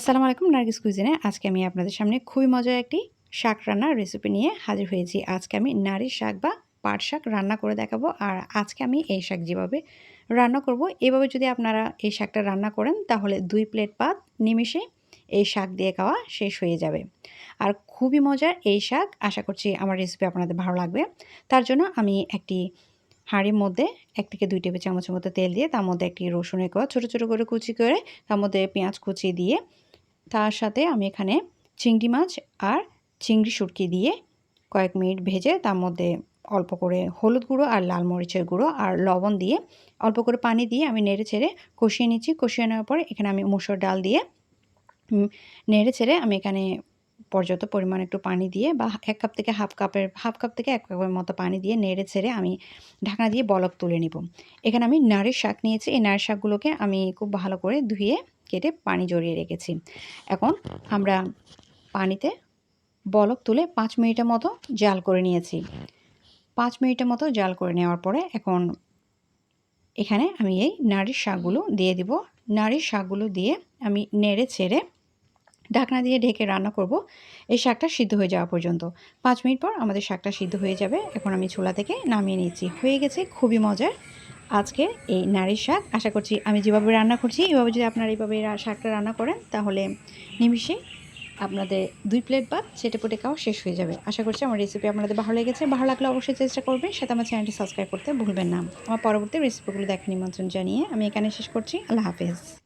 আসসালামু আলাইকুম নার্গিস কুইজিনে। আজকে আমি আপনাদের সামনে খুবই মজার একটি শাক রান্নার রেসিপি নিয়ে হাজির হয়েছি। আজকে আমি নারীর শাক বা পাট শাক রান্না করে দেখাবো আর আজকে আমি এই শাক যেভাবে রান্না করব, এভাবে যদি আপনারা এই শাকটা রান্না করেন তাহলে দুই প্লেট ভাত নিমিষে এই শাক দিয়ে খাওয়া শেষ হয়ে যাবে। আর খুবই মজার এই শাক, আশা করছি আমার রেসিপি আপনাদের ভালো লাগবে। তার জন্য আমি একটি হাঁড়ির মধ্যে এক থেকে দুই টেবিল চামচের মতো তেল দিয়ে তার মধ্যে একটি রসুনের কোয়া ছোটো ছোটো করে কুচি করে তার মধ্যে পেঁয়াজ কুচি দিয়ে তার সাথে আমি এখানে চিংড়ি মাছ আর চিংড়ি সুটকি দিয়ে কয়েক মিনিট ভেজে তার মধ্যে অল্প করে হলুদ গুঁড়ো আর লাল মরিচের গুঁড়ো আর লবণ দিয়ে অল্প করে পানি দিয়ে আমি নেড়ে ছেড়ে কষিয়ে নিচ্ছি। কষিয়ে নেওয়ার পরে এখানে আমি মুসুর ডাল দিয়ে নেড়ে ছেড়ে আমি এখানে পর্যাপ্ত পরিমাণ একটু পানি দিয়ে বা এক কাপ থেকে হাফ কাপের, হাফ কাপ থেকে এক কাপের মতো পানি দিয়ে নেড়ে ছেড়ে আমি ঢাকনা দিয়ে বলক তুলে নিব। এখানে আমি নারীর শাক নিয়েছি। এই নারীর শাকগুলোকে আমি খুব ভালো করে ধুয়ে কেটে পানি জড়িয়ে রেখেছি। এখন আমরা পানিতে বলক তুলে পাঁচ মিনিটের মতো জাল করে নিয়েছি। পাঁচ মিনিটের মতো জাল করে নেওয়ার পরে এখন এখানে আমি এই নারীর শাকগুলো দিয়ে দিব। নারীর শাকগুলো দিয়ে আমি নেড়ে ছেড়ে ঢাকনা দিয়ে ঢেকে রান্না করব। এই শাকটা সিদ্ধ হয়ে যাওয়া পর্যন্ত। পাঁচ মিনিট পর আমাদের শাকটা সিদ্ধ হয়ে যাবে। এখন আমি ছোলা থেকে নামিয়ে নিচ্ছি হয়ে গেছে খুবই মজার আজকে এই নারীর শাক। আশা করছি আমি যেভাবে রান্না করছি, এভাবে যদি আপনারা এইভাবে শাকটা রান্না করেন, তাহলে নিমিশে আপনাদের দুই প্লেট ভাত সেটে পুটে খাওয়া শেষ হয়ে যাবে। আশা করছি আমার রেসিপি আপনাদের ভালো লেগেছে। ভালো লাগলে অবশ্যই চেষ্টা করবেন। সাথে আমার চ্যানেলটি সাবস্ক্রাইব করতে ভুলবেন না। আমার পরবর্তী রেসিপিগুলো দেখা নিমন্ত্রণ জানিয়ে আমি এখানে শেষ করছি। আল্লাহ হাফেজ।